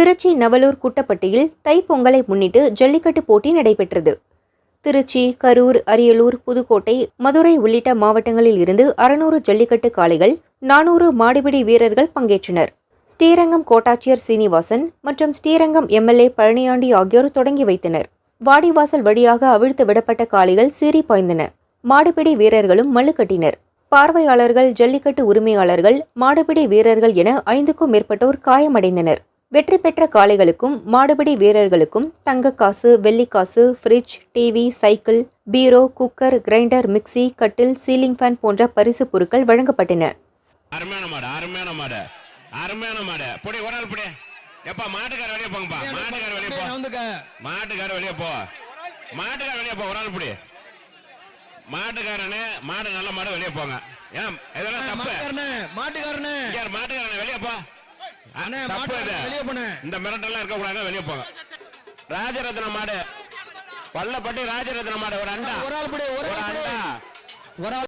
திருச்சி நவலூர் குட்டப்பட்டியில் தைப்பொங்கலை முன்னிட்டு ஜல்லிக்கட்டு போட்டி நடைபெற்றது. திருச்சி கரூர் அரியலூர் புதுக்கோட்டை மதுரை உள்ளிட்ட மாவட்டங்களில் இருந்து அறுநூறு ஜல்லிக்கட்டு காளைகள் நானூறு மாடுபிடி வீரர்கள் பங்கேற்றனர். ஸ்ரீரங்கம் கோட்டாட்சியர் சீனிவாசன் மற்றும் ஸ்ரீரங்கம் எம்எல்ஏ பழனியாண்டி ஆகியோர் தொடங்கி வைத்தனர். வாடிவாசல் வழியாக அவிழ்த்து விடப்பட்ட காளைகள் சீறி பாய்ந்தன. மாடுபிடி வீரர்களும் மல்லுக்கட்டினர் பார்வையாளர்கள் ஜல்லிக்கட்டு உரிமையாளர்கள் மாடுபிடி வீரர்கள் என ஐந்துக்கும் மேற்பட்டோர் காயமடைந்தனர். வெற்றி பெற்ற காளைகளுக்கும் மாடுபிடி வீரர்களுக்கும் தங்கக்காசு வெள்ளிக்காசு fridge TV cycle bureau cooker grinder mixie கட்டில் சீலிங் ஃபேன் போன்ற பரிசு பொருட்கள் வழங்கப்பட்டன. மாட்டுக்காரனே மாடு நல்ல மாடு வெளியே போங்க. ஏன்? இதெல்லாம் தப்பு. மாட்டுக்காரனே, மாட்டுக்காரனே. இங்க மாட்டுக்காரனே வெளியே போ. இந்த மிரட்டெல்லாம் இருக்க கூடாது வெளியே போங்க. ராஜரத்ன மாடு. பள்ளப்பட்டி ராஜரத்ன மாடு ஒரு அண்டா. ஒரு. அண்டா. ஒரு ஆள்